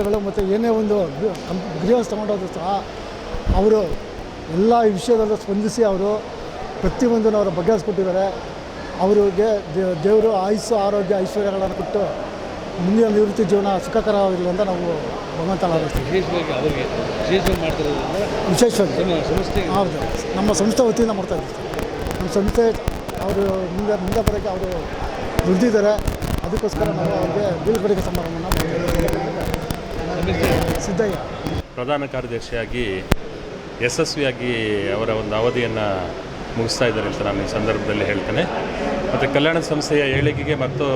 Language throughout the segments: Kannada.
ಕುಂದುಕೊರತೆಗಳು ಮತ್ತು ಏನೇ ಒಂದು ಗೃಹ ತಗೊಂಡೋದ್ರು ಸಹ ಅವರು ಎಲ್ಲ ವಿಷಯದಲ್ಲೂ ಸ್ಪಂದಿಸಿ ಅವರು ಪ್ರತಿಯೊಂದನ್ನು ಅವರು ಬಗೆಹರಿಸ್ಕೊಟ್ಟಿದ್ದಾರೆ. ಅವರಿಗೆ ದೇವರು ಆಯುಸ್ಸು ಆರೋಗ್ಯ ಐಶ್ವರ್ಯಗಳನ್ನು ಕೊಟ್ಟು ಮುಂದಿನ ನಿವೃತ್ತಿ ಜೀವನ ಸುಖಕರವಾಗಿರಲಿ ಅಂತ ನಾವು ವಿಶೇಷವಾಗಿ ಹೌದು. ನಮ್ಮ ಸಂಸ್ಥೆ ವತಿಯಿಂದ ಮಾಡ್ತಾ ಇದ್ದೀವಿ ನಮ್ಮ ಸಂಸ್ಥೆ ಅವರು ಮುಂದೆ ಮುಂದೆ ಬರೋಕ್ಕೆ ಅವರು ದುಡ್ದಿದ್ದಾರೆ. ಅದಕ್ಕೋಸ್ಕರ ನಾವು ಅವ್ರಿಗೆ ಬೀಳ್ಕೊಡುಗೆ ಸಮಾರಂಭನ ಸಿದ್ದಯ್ಯ ಪ್ರಧಾನ ಕಾರ್ಯದರ್ಶಿಯಾಗಿ, ಯಶಸ್ವಿಯಾಗಿ ಅವರ ಒಂದು ಅವಧಿಯನ್ನು ಮುಗಿಸ್ತಾ ಇದ್ದಾರೆ ಅಂತ ನಾನು ಈ ಸಂದರ್ಭದಲ್ಲಿ ಹೇಳ್ತೇನೆ. ಮತ್ತು ಕಲ್ಯಾಣ ಸಂಸ್ಥೆಯ ಏಳಿಗೆಗೆ ಮತ್ತು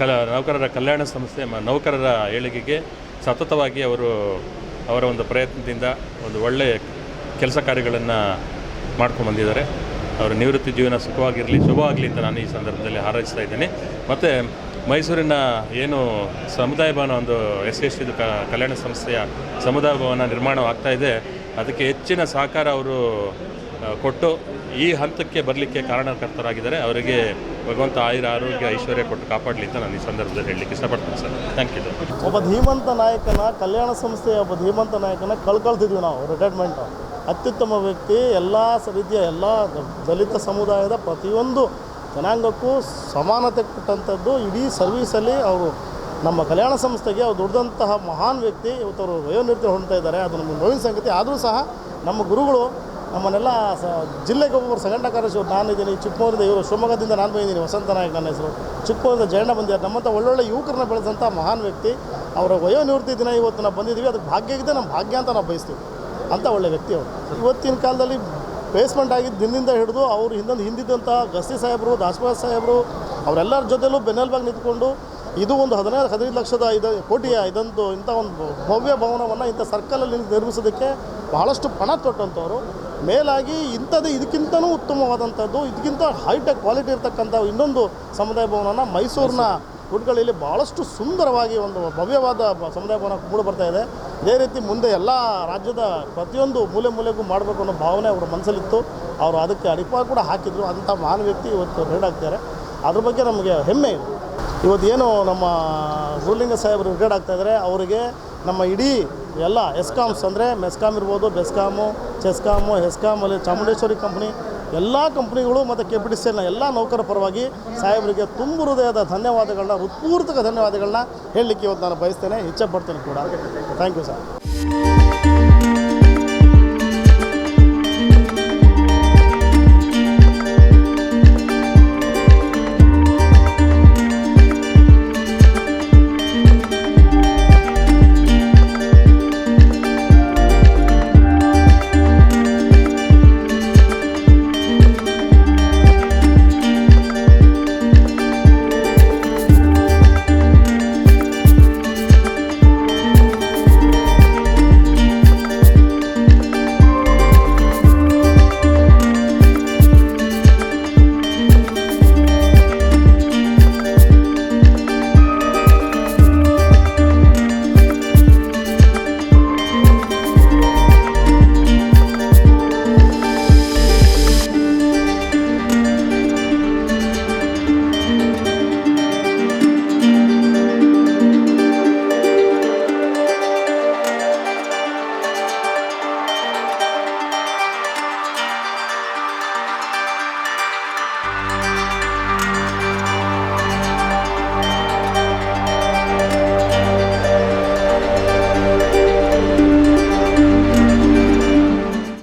ಕಲ, ನೌಕರರ ಕಲ್ಯಾಣ ಸಂಸ್ಥೆ ನೌಕರರ ಏಳಿಗೆಗೆ ಸತತವಾಗಿ ಅವರು ಅವರ ಒಂದು ಪ್ರಯತ್ನದಿಂದ ಒಂದು ಒಳ್ಳೆಯ ಕೆಲಸ ಕಾರ್ಯಗಳನ್ನು ಮಾಡ್ಕೊಂಡು ಬಂದಿದ್ದಾರೆ. ಅವರ ನಿವೃತ್ತಿ ಜೀವನ ಸುಖವಾಗಿರಲಿ, ಶುಭವಾಗಲಿ ಅಂತ ನಾನು ಈ ಸಂದರ್ಭದಲ್ಲಿ ಹಾರೈಸ್ತಾ ಇದ್ದೇನೆ. ಮತ್ತು ಮೈಸೂರಿನ ಏನು ಸಮುದಾಯ ಭವನ ಒಂದು ಎಸ್ ಎಸ್ ಟಿದು ಕಲ್ಯಾಣ ಸಂಸ್ಥೆಯ ಸಮುದಾಯ ಭವನ ನಿರ್ಮಾಣವಾಗ್ತಾ ಇದೆ. ಅದಕ್ಕೆ ಹೆಚ್ಚಿನ ಸಹಕಾರ ಅವರು ಕೊಟ್ಟು ಈ ಹಂತಕ್ಕೆ ಬರಲಿಕ್ಕೆ ಕಾರಣಕರ್ತರಾಗಿದ್ದಾರೆ. ಅವರಿಗೆ ಭಗವಂತ ಆಯುರ ಆರೋಗ್ಯ, ಐಶ್ವರ್ಯ ಕೊಟ್ಟು ಕಾಪಾಡಲಿ ಅಂತ ನಾನು ಈ ಸಂದರ್ಭದಲ್ಲಿ ಹೇಳಲಿಕ್ಕೆ ಇಷ್ಟಪಡ್ತೀನಿ ಸರ್. ಥ್ಯಾಂಕ್ ಯು ಒಬ್ಬ ಧೀಮಂತ ನಾಯಕನ, ಕಲ್ಯಾಣ ಸಂಸ್ಥೆಯ ಒಬ್ಬ ಧೀಮಂತ ನಾಯಕನ ಕಳ್ಕೊಳ್ತಿದ್ವಿ ನಾವು ರಿಟೈರ್ಮೆಂಟ್. ಅತ್ಯುತ್ತಮ ವ್ಯಕ್ತಿ, ಎಲ್ಲ ರೀತಿಯ ಎಲ್ಲ ದಲಿತ ಸಮುದಾಯದ ಪ್ರತಿಯೊಂದು ಜನಾಂಗಕ್ಕೂ ಸಮಾನತೆ ಕೊಟ್ಟಂಥದ್ದು ಇಡೀ ಸರ್ವೀಸಲ್ಲಿ ಅವರು ನಮ್ಮ ಕಲ್ಯಾಣ ಸಂಸ್ಥೆಗೆ ಅವ್ರು ದುಡ್ದಂತಹ ಮಹಾನ್ ವ್ಯಕ್ತಿ, ಇವತ್ತು ಅವರು ವಯೋನಿರ್ತಿ ಹೊಂದ್ತಾ ಇದ್ದಾರೆ, ಅದು ನಮ್ಮ ನೋವಿನ ಸಂಗತಿ. ಆದರೂ ಸಹ ನಮ್ಮ ಗುರುಗಳು, ನಮ್ಮನ್ನೆಲ್ಲ ಸ ಜಿಲ್ಲೆಗೆ ಒಬ್ಬರು ಕಾರ್ಯದರ್ಶಿ ನಾನಿದ್ದೀನಿ ಚಿಕ್ಕಮಗಳೂರಿಂದ ಇವರು, ಶಿವಮೊಗ್ಗದಿಂದ ನಾನು ಬಂದಿದ್ದೀನಿ, ವಸಂತ ನಾಯಕ್ ನನ್ನ ಹೆಸರು. ಚಿಕ್ಕಮಗಳೂರಿಂದ ಜಯಣ್ಣ ಬಂದಿದ್ದಾರೆ. ನಮ್ಮಂಥ ಒಳ್ಳೊಳ್ಳೆ ಯುವಕರನ್ನ ಬೆಳೆದಂಥ ಮಹಾನ್ ವ್ಯಕ್ತಿ. ಅವರ ವಯೋನಿವೃತ್ತಿ ದಿನ ಇವತ್ತು ನಾವು ಬಂದಿದ್ದೀವಿ. ಅದಕ್ಕೆ ಭಾಗ್ಯ ಇದೆ, ನಮ್ಮ ಭಾಗ್ಯ ಅಂತ ನಾವು ಬಯಸ್ತೀವಿ. ಅಂತ ಒಳ್ಳೆ ವ್ಯಕ್ತಿ ಅವರು. ಇವತ್ತಿನ ಕಾಲದಲ್ಲಿ ಬೇಸ್ಮೆಂಟ್ ಆಗಿದ್ದು ದಿನದಿಂದ ಹಿಡಿದು ಅವರು ಹಿಂದೆ ಹಿಂದಿದ್ದಂಥ ಗಸ್ತಿ ಸಾಹೇಬರು ದಾಸವಾಸ ಸಾಹೇಬರು, ಅವರೆಲ್ಲರ ಜೊತೆಲೂ ಬೆನ್ನೆಲ್ಬಾಗಿ ನಿಂತ್ಕೊಂಡು ಇದು ಒಂದು ಹದಿನೈದು ಹದಿನೈದು ಲಕ್ಷದ ಇದು ಕೋಟಿಯ ಇದೊಂದು ಇಂಥ ಒಂದು ಭವ್ಯ ಭವನವನ್ನು ಇಂಥ ಸರ್ಕಲಲ್ಲಿ ನಿರ್ಮಿಸೋದಕ್ಕೆ ಬಹಳಷ್ಟು ಪಣ ತೊಟ್ಟಂಥವ್ರು. ಮೇಲಾಗಿ ಇಂಥದ್ದು ಇದಕ್ಕಿಂತನೂ ಉತ್ತಮವಾದಂಥದ್ದು, ಇದಕ್ಕಿಂತ ಹೈಟೆಕ್ ಕ್ವಾಲಿಟಿ ಇರ್ತಕ್ಕಂಥ ಇನ್ನೊಂದು ಸಮುದಾಯ ಭವನನ ಮೈಸೂರಿನ ಗುಡ್ಗಳಲ್ಲಿ ಭಾಳಷ್ಟು ಸುಂದರವಾಗಿ ಒಂದು ಭವ್ಯವಾದ ಸಮುದಾಯ ಭವನ ಮೂಡಿ ಬರ್ತಾ ಇದೆ. ಇದೇ ರೀತಿ ಮುಂದೆ ಎಲ್ಲ ರಾಜ್ಯದ ಪ್ರತಿಯೊಂದು ಮೂಲೆ ಮೂಲೆಗೂ ಮಾಡಬೇಕು ಅನ್ನೋ ಭಾವನೆ ಅವರ ಮನಸ್ಸಲ್ಲಿತ್ತು ಅವರು ಅದಕ್ಕೆ ಅಡಿಪಾಯ ಕೂಡ ಹಾಕಿದ್ರು. ಅಂಥ ಮಹಾನ್ ವ್ಯಕ್ತಿ ಇವತ್ತು ರಿಟೈರ್ಡ್ ಅದ್ರ ಬಗ್ಗೆ ನಮಗೆ ಹೆಮ್ಮೆ ಇದೆ. ಇವತ್ತು ಏನು ನಮ್ಮ ಗುರುಲಿಂಗ ಸಾಹೇಬರು ರಿಟೈರ್ಡ್ ಆಗ್ತಾ ಇದ್ದಾರೆ ಅವರಿಗೆ ನಮ್ಮ ಇಡೀ ಎಲ್ಲ ಎಸ್ಕಾಮ್ಸ್ ಅಂದರೆ ಮೆಸ್ಕಾಮ್ ಇರ್ಬೋದು, ಬೆಸ್ಕಾಮು, ಚೆಸ್ಕಾಮು ಹೆಸ್ಕಾಮ್ ಅಲ್ಲಿ ಚಾಮುಂಡೇಶ್ವರಿ ಕಂಪ್ನಿ ಎಲ್ಲ ಕಂಪ್ನಿಗಳು ಮತ್ತು ಕೆ ಪಿ ಟಿ ಎಲ್ಲ ನೌಕರ ಪರವಾಗಿ ಸಾಹೇಬರಿಗೆ ತುಂಬು ಹೃದಯದ ಧನ್ಯವಾದಗಳನ್ನ ಉತ್ಪೂರ್ತಕ ಧನ್ಯವಾದಗಳನ್ನ ಹೇಳಲಿಕ್ಕೆ ಇವತ್ತು ನಾನು ಬಯಸ್ತೇನೆ. ಇಚ್ಛೆ ಪಡ್ತೇನೆ ಕೂಡ. Thank you sir